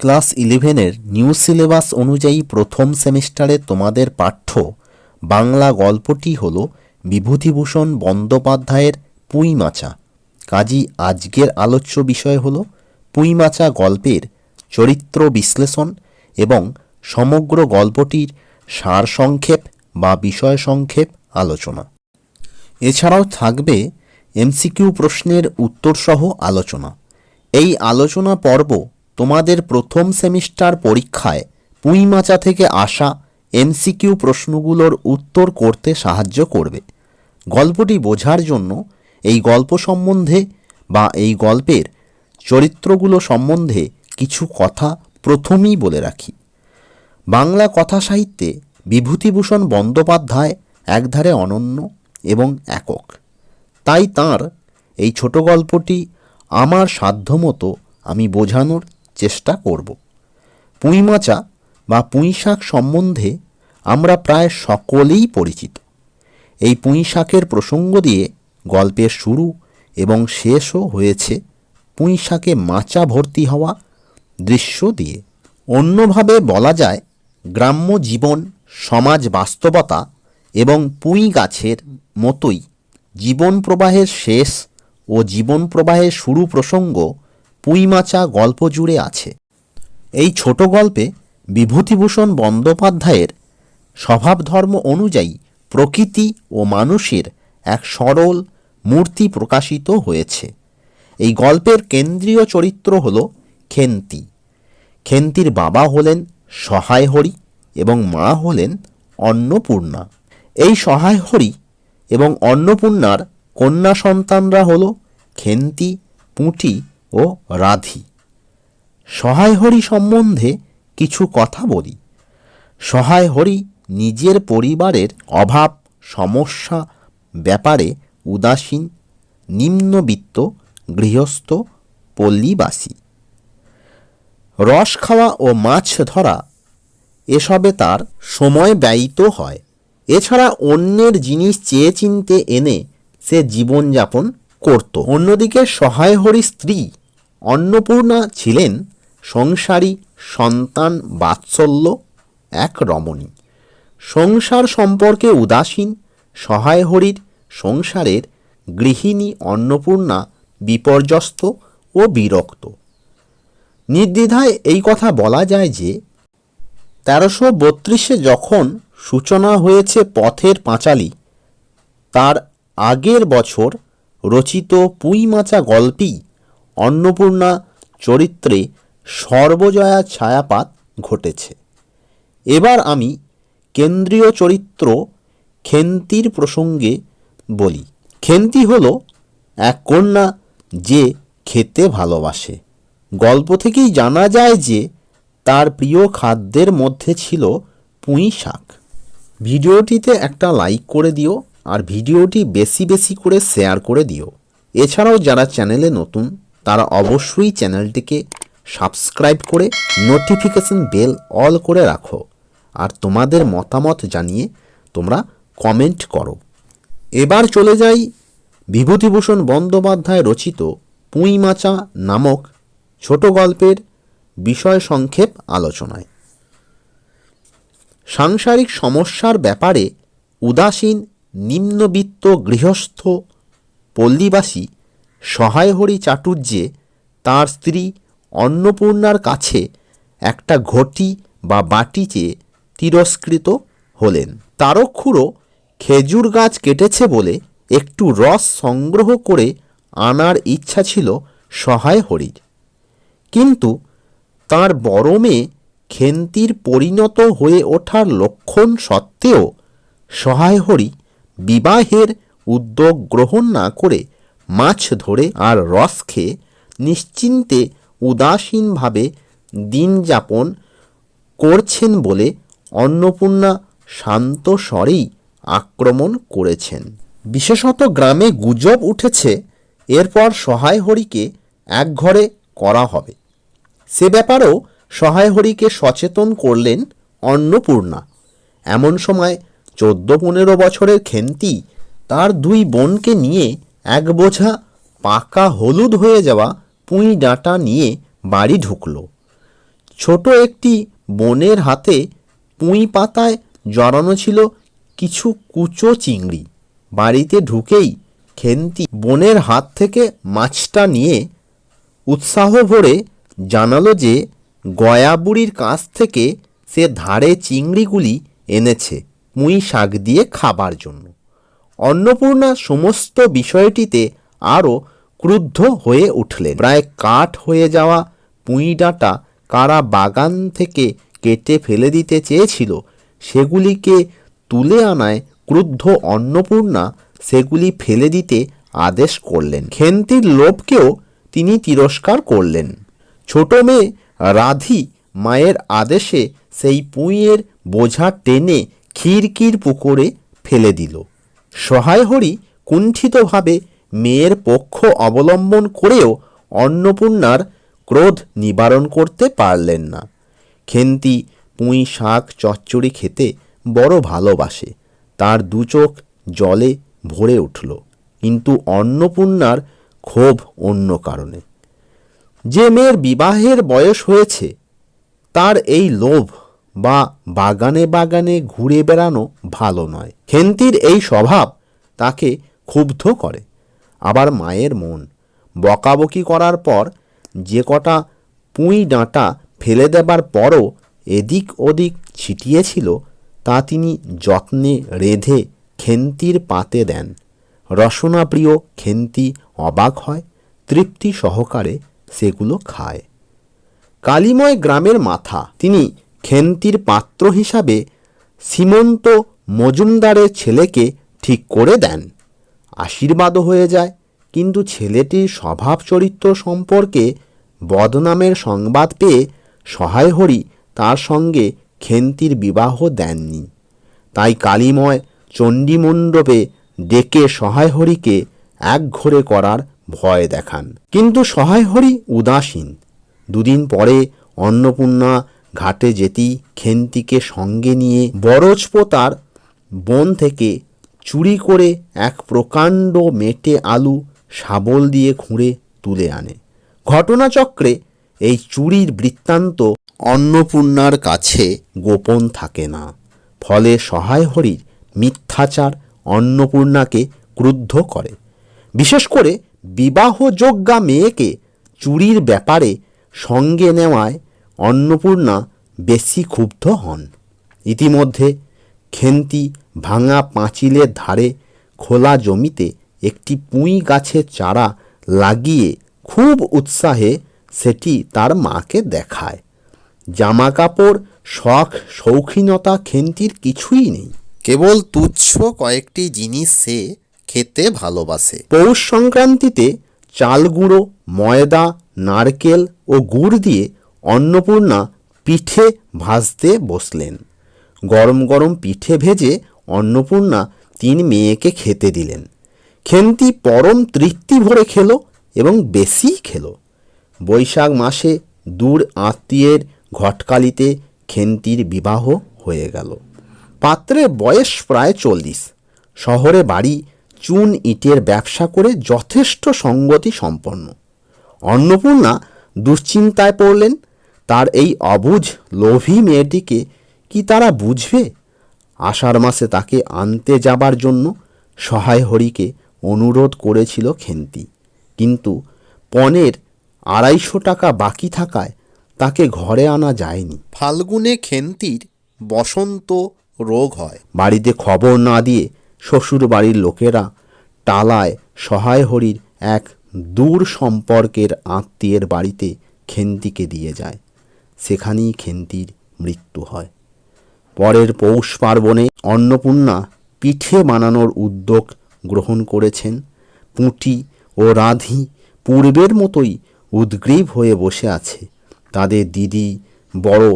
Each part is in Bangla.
ক্লাস ইলেভেনের নিউ সিলেবাস অনুযায়ী প্রথম সেমিস্টারে তোমাদের পাঠ্য বাংলা গল্পটি হল বিভূতিভূষণ বন্দ্যোপাধ্যায়ের পুঁইমাচা। কাজী আজকের আলোচ্য বিষয় হল পুঁইমাচা গল্পের চরিত্র বিশ্লেষণ এবং সমগ্র গল্পটির সারসংক্ষেপ বা বিষয় সংক্ষেপ আলোচনা। এছাড়াও থাকবে এমসিকিউ প্রশ্নের উত্তরসহ আলোচনা। এই আলোচনা পর্ব তোমাদের প্রথম সেমিস্টার পরীক্ষায় পুঁইমাচা থেকে আসা এমসিকিউ প্রশ্নগুলোর উত্তর করতে সাহায্য করবে। গল্পটি বোঝার জন্য এই গল্প সম্বন্ধে বা এই গল্পের চরিত্রগুলো সম্বন্ধে কিছু কথা প্রথমেই বলে রাখি। বাংলা কথা সাহিত্যে বিভূতিভূষণ বন্দ্যোপাধ্যায় একধারে অনন্য এবং একক। তাই তার এই ছোট গল্পটি আমার সাধ্যমতো আমি বোঝানোর চেষ্টা করব। পুঁইমাচা বা পুঁইশাক সম্বন্ধে আমরা প্রায় সকলেই পরিচিত। এই পুঁইশাকের প্রসঙ্গ দিয়ে গল্পের শুরু এবং শেষও হয়েছে পুঁইশাকে মাচা ভর্তি হওয়া দৃশ্য দিয়ে। অন্যভাবে বলা যায়, গ্রাম্য জীবন, সমাজ বাস্তবতা এবং পুঁই গাছের মতোই জীবন প্রবাহের শেষ ও জীবন প্রবাহের শুরু প্রসঙ্গ পুঁইমাচা গল্প জুড়ে আছে। এই ছোট গল্পে বিভূতিভূষণ বন্দ্যোপাধ্যায়ের স্বভাবধর্ম অনুযায়ী প্রকৃতি ও মানুষের এক সরল মূর্তি প্রকাশিত হয়েছে। এই গল্পের কেন্দ্রীয় চরিত্র হল খেন্তি। খেন্তির বাবা হলেন সহায় হরি এবং মা হলেন অন্নপূর্ণা। এই সহায় হরি এবং অন্নপূর্ণার কন্যা সন্তানরা হল খেন্তি, পুঁটি ও রাধি। সহায় হরি সম্বন্ধে কিছু কথা বলি। সহায় হরি নিজের পরিবারের অভাব, সমস্যা, ব্যাপারে উদাসীন, নিম্নবিত্ত, গৃহস্থ, পল্লীবাসী। রস খাওয়া ও মাছ ধরা, এসবে তার সময় ব্যয়িত হয়। এছাড়া অন্যের জিনিস চেয়ে চিনতে এনে সে জীবনযাপন করত। অন্যদিকে সহায় হরি স্ত্রী অন্নপূর্ণা ছিলেন সংসারী সন্তান বাৎসল্য এক রমণী। সংসার সম্পর্কে উদাসীন সহায় হরির সংসারের গৃহিণী অন্নপূর্ণা বিপর্যস্ত ও বিরক্ত। নির্দ্বিধায় এই কথা বলা যায় যে, তেরোশো বত্রিশে যখন সূচনা হয়েছে পথের পাঁচালী, তার আগের বছর রচিত পুঁইমাচা গল্পেই অন্নপূর্ণা চরিত্রে সর্বজয়া ছায়াপাত ঘটেছে। এবার আমি কেন্দ্রীয় চরিত্র খেন্তির প্রসঙ্গে বলি। খেন্তি হল এক কন্যা যে খেতে ভালোবাসে। গল্প থেকেই জানা যায় যে তার প্রিয় খাদ্যের মধ্যে ছিল পুঁই শাক। ভিডিওটিতে একটা লাইক করে দিও আর ভিডিওটি বেশি বেশি করে শেয়ার করে দিও। এছাড়াও যারা চ্যানেলে নতুন তারা অবশ্যই চ্যানেলটিকে সাবস্ক্রাইব করে নোটিফিকেশন বেল অল করে রাখো। আর তোমাদের মতামত জানিয়ে তোমরা কমেন্ট করো। এবার চলে যাই বিভূতিভূষণ বন্দ্যোপাধ্যায় রচিত পুঁইমাচা নামক ছোট গল্পের বিষয় সংক্ষেপ আলোচনায়। সাংসারিক সমস্যার ব্যাপারে উদাসীন, নিম্নবিত্ত গৃহস্থ পল্লীবাসী সহায়হরি চাটুর্যে তার স্ত্রী অন্নপূর্ণার কাছে একটা ঘটি বা বাটি চেয়ে তিরস্কৃত হলেন। তারক্ষুরও খেজুর গাছ কেটেছে বলে একটু রস সংগ্রহ করে আনার ইচ্ছা ছিল সহায় হরির কিন্তু তার বড় মেয়ে খেন্তির পরিণত হয়ে ওঠার লক্ষণ সত্ত্বেও সহায় হরি বিবাহের উদ্যোগ গ্রহণ না করে মাছ ধরে আর রস খেয়ে নিশ্চিন্তে উদাসীনভাবে দিন যাপন করছেন বলে অন্নপূর্ণা শান্ত স্বরেই আক্রমণ করেছেন। বিশেষত গ্রামে গুজব উঠেছে, এরপর সহায় হরিকে একঘরে করা হবে। সে ব্যাপারেও সহায় হরিকে সচেতন করলেন অন্নপূর্ণা। এমন সময় চোদ্দ পনেরো বছরের খেন্তি তার দুই বোনকে নিয়ে এক বোঝা পাকা হলুদ হয়ে যাওয়া পুঁই ডাঁটা নিয়ে বাড়ি ঢুকল। ছোট একটি বনের হাতে পুঁই পাতায় জড়ানো ছিল কিছু কুচো চিংড়ি। বাড়িতে ঢুকেই খেন্তি বনের হাত থেকে মাছটা নিয়ে উৎসাহ ভরে জানালো যে গয়াবুড়ির কাছ থেকে সে ধারে চিংড়িগুলি এনেছে, পুঁই শাক দিয়ে খাবার জন্য। অন্নপূর্ণা সমস্ত বিষয়টিতে আরও ক্রুদ্ধ হয়ে উঠলেন। প্রায় কাঠ হয়ে যাওয়া পুঁই ডাঁটা কারা বাগান থেকে কেটে ফেলে দিতে চেয়েছিল, সেগুলিকে তুলে আনায় ক্রুদ্ধ অন্নপূর্ণা সেগুলি ফেলে দিতে আদেশ করলেন। খেন্তির লোভকেও তিনি তিরস্কার করলেন। ছোট মেয়ে রাধি মায়ের আদেশে সেই পুঁইয়ের বোঝা টেনে খিরকির পুকুরে ফেলে দিল। সহায় হরি কুণ্ঠিতভাবে মেয়ের পক্ষ অবলম্বন করেও অন্নপূর্ণার ক্রোধ নিবারণ করতে পারলেন না। খেন্তি পুঁই শাক চচ্চড়ি খেতে বড় ভালোবাসে। তার দুচোখ জলে ভরে উঠল। কিন্তু অন্নপূর্ণার ক্ষোভ অন্য কারণে। যে মেয়ের বিবাহের বয়স হয়েছে, তার এই লোভ বা বাগানে বাগানে ঘুরে বেড়ানো ভালো নয়। খেন্তির এই স্বভাব তাকে ক্ষুব্ধ করে। আবার মায়ের মন। বকাবকি করার পর যে কটা পুঁই ডাঁটা ফেলে দেবার পরও এদিক ওদিক ছিটিয়েছিল, তা তিনি যত্নে রেধে খেন্তির পাতে দেন। রসনাপ্রিয় খেন্তি অবাক হয়, তৃপ্তি সহকারে সেগুলো খায়। কালিময় গ্রামের মাথা। তিনি খেন্তির পাত্র হিসাবে সীমন্ত মজুমদারের ছেলেকে ঠিক করে দেন। আশীর্বাদও হয়ে যায়, কিন্তু ছেলেটির স্বভাব চরিত্র সম্পর্কে বদনামের সংবাদ পেয়ে সহায় হরি তার সঙ্গে খেন্তির বিবাহ দেননি। তাই কালীময় ডেকে সহায় হরিকে একঘরে করার ভয় দেখান। কিন্তু সহায় হরি উদাসীন। দুদিন পরে অন্নপূর্ণা ঘাটে যেতেই খেন্তিকে সঙ্গে নিয়ে বরজপোতার বন থেকে চুরি করে এক প্রকাণ্ড মেটে আলু শাবল দিয়ে খুঁড়ে তুলে আনে। ঘটনাচক্রে এই চুরির বৃত্তান্ত অন্নপূর্ণার কাছে গোপন থাকে না। ফলে সহায় হরির মিথ্যাচার অন্নপূর্ণাকে ক্রুদ্ধ করে। বিশেষ করে বিবাহযোগ্যা মেয়েকে চুরির ব্যাপারে সঙ্গে নেওয়ায় অন্নপূর্ণা বেশি ক্ষুব্ধ হন। ইতিমধ্যে খেন্তি ভাঙা পাঁচিলের ধারে খোলা জমিতে একটি পুঁই গাছের চারা লাগিয়ে খুব উৎসাহে সেটি তার মাকে দেখায়। জামা কাপড় শখ শৌখিনতা খেন্তির কিছুই নেই। কেবল তুচ্ছ কয়েকটি জিনিস সে খেতে ভালোবাসে। পৌষ সংক্রান্তিতে চাল গুঁড়ো ময়দা নারকেল ও গুড় দিয়ে অন্নপূর্ণা পিঠে ভাজতে বসলেন। গরম গরম পিঠে ভেজে অন্নপূর্ণা তিন মেয়েকে খেতে দিলেন। খেন্তি পরম তৃপ্তি ভরে খেলো এবং বেশি খেলো। বৈশাখ মাসে দূর আত্মীয়ের ঘটকালিতে খেন্তির বিবাহ হয়ে গেল। পাত্রের বয়স প্রায় চল্লিশ। শহরে বাড়ি, চুন ইটের ব্যবসা করে যথেষ্ট সঙ্গতি সম্পন্ন। অন্নপূর্ণা দুশ্চিন্তায় পড়লেন তার এই অবুঝ লোভী মেয়েটিকে কি তারা বুঝবে? আষাঢ় মাসে তাকে আনতে যাবার জন্য সহায় হরিকে অনুরোধ করেছিল খেন্তি। কিন্তু পনেরো আড়াইশো টাকা বাকি থাকায় তাকে ঘরে আনা যায়নি। ফাল্গুনে খেন্তির বসন্ত রোগ হয়। বাড়িতে খবর না দিয়ে শ্বশুর বাড়ির লোকেরা টালায় সহায় হরির এক দূর সম্পর্কের আত্মীয়ের বাড়িতে খেন্তিকে দিয়ে যায়। সেখানেই খেন্তির মৃত্যু হয়। পরের পৌষ পার্বণে অন্নপূর্ণা পিঠে বানানোর উদ্যোগ গ্রহণ করেছেন। পুঁটি ও রাধি পূর্বের মতোই উদ্গ্রীব হয়ে বসে আছে। তাদের দিদি বড়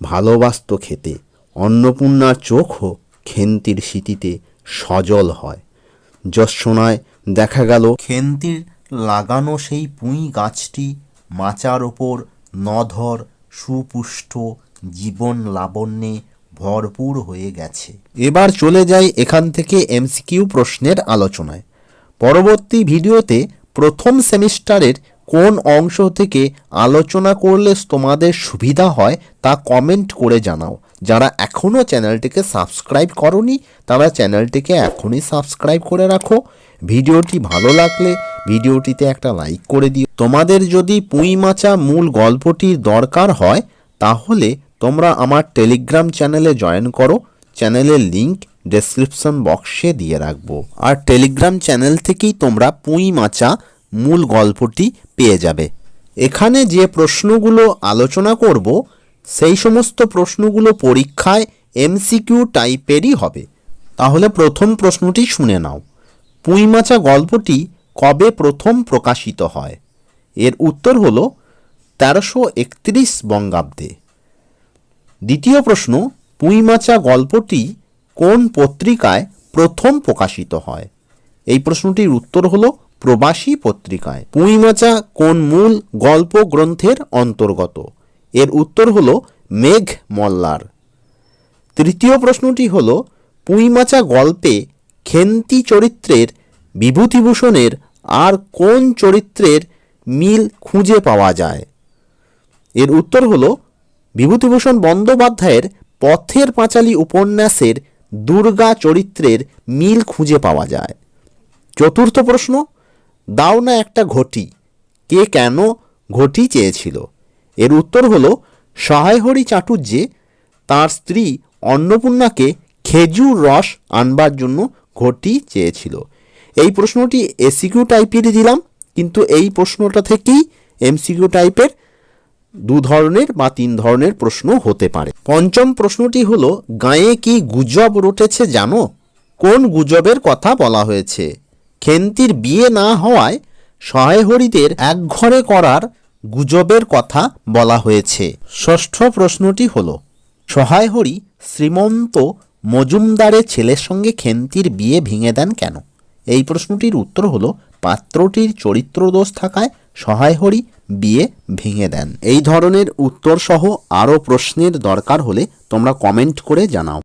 ভালোবাসত খেতে। অন্নপূর্ণার চোখও খেন্তির স্মৃতিতে সজল হয়। যশোনায় দেখা গেল, খেন্তির লাগানো সেই পুঁই গাছটি মাচার ওপর নধর সুপুষ্ট জীবন লাবণ্যে ভরপুর হয়ে গেছে। এবার চলে যাই এখান থেকে এমসিকিউ প্রশ্নের আলোচনায়। পরবর্তী ভিডিওতে প্রথম সেমিস্টারের কোন অংশ থেকে আলোচনা করলে তোমাদের সুবিধা হয় তা কমেন্ট করে জানাও। যারা এখনও চ্যানেলটিকে সাবস্ক্রাইব করনি, তারা চ্যানেলটিকে এখনই সাবস্ক্রাইব করে রাখো। ভিডিওটি ভালো লাগলে ভিডিওটিতে একটা লাইক করে দিও। তোমাদের যদি পুঁই মাচা মূল গল্পটির দরকার হয়, তাহলে তোমরা আমার টেলিগ্রাম চ্যানেলে জয়েন করো। চ্যানেলের লিংক ডেসক্রিপশন বক্সে দিয়ে রাখব। আর টেলিগ্রাম চ্যানেল থেকেই তোমরা পুঁই মাচা মূল গল্পটি পেয়ে যাবে। এখানে যে প্রশ্নগুলো আলোচনা করব, সেই সমস্ত প্রশ্নগুলো পরীক্ষায় এমসিকিউ টাইপেরই হবে। তাহলে প্রথম প্রশ্নটি শুনে নাও। পুঁইমাচা গল্পটি কবে প্রথম প্রকাশিত হয়? এর উত্তর হল তেরোশো একত্রিশ বঙ্গাব্দে। দ্বিতীয় প্রশ্ন, পুঁইমাচা গল্পটি কোন পত্রিকায় প্রথম প্রকাশিত হয়? এই প্রশ্নটির উত্তর হল প্রবাসী পত্রিকায়। পুঁইমাচা কোন মূল গল্প গ্রন্থের অন্তর্গত? এর উত্তর হল মেঘ মল্লার। তৃতীয় প্রশ্নটি হল, পুঁইমাচা গল্পে খেন্তি চরিত্রের বিভূতিভূষণের আর কোন চরিত্রের মিল খুঁজে পাওয়া যায়? এর উত্তর হল, বিভূতিভূষণ বন্দ্যোপাধ্যায়ের পথের পাঁচালী উপন্যাসের দুর্গা চরিত্রের মিল খুঁজে পাওয়া যায়। চতুর্থ প্রশ্ন, দাও না একটা ঘটি। কে কেন ঘটি চেয়েছিল? এর উত্তর হল, সহায়হরি চাটুর্যে তার স্ত্রী অন্নপূর্ণাকে খেজুর রস আনবার জন্য ঘটি চেয়েছিল। এই প্রশ্নটি এসিকিউ টাইপেরই দিলাম, কিন্তু এই প্রশ্নটা থেকেই এমসিকিউ টাইপের দু ধরনের বা তিন ধরনের প্রশ্ন হতে পারে। পঞ্চম প্রশ্নটি হলো, গায়ে কি গুজব রটেছে জানো? কোন গুজবের কথা বলা হয়েছে? খেন্তির বিয়ে না হওয়ায় সহায়হরিদের একঘরে করার গুজবের কথা বলা হয়েছে। ষষ্ঠ প্রশ্নটি হল, সহায়হরি শ্রীমন্ত মজুমদারের ছেলের সঙ্গে খেন্তির বিয়ে ভেঙে দেন কেন? এই প্রশ্নটির উত্তর হলো, পাত্রটির চরিত্র দোষ থাকায় সহায়হরি বিয়ে ভেঙে দেন। এই ধরনের উত্তর সহ আরও প্রশ্নের দরকার হলে তোমরা কমেন্ট করে জানাও।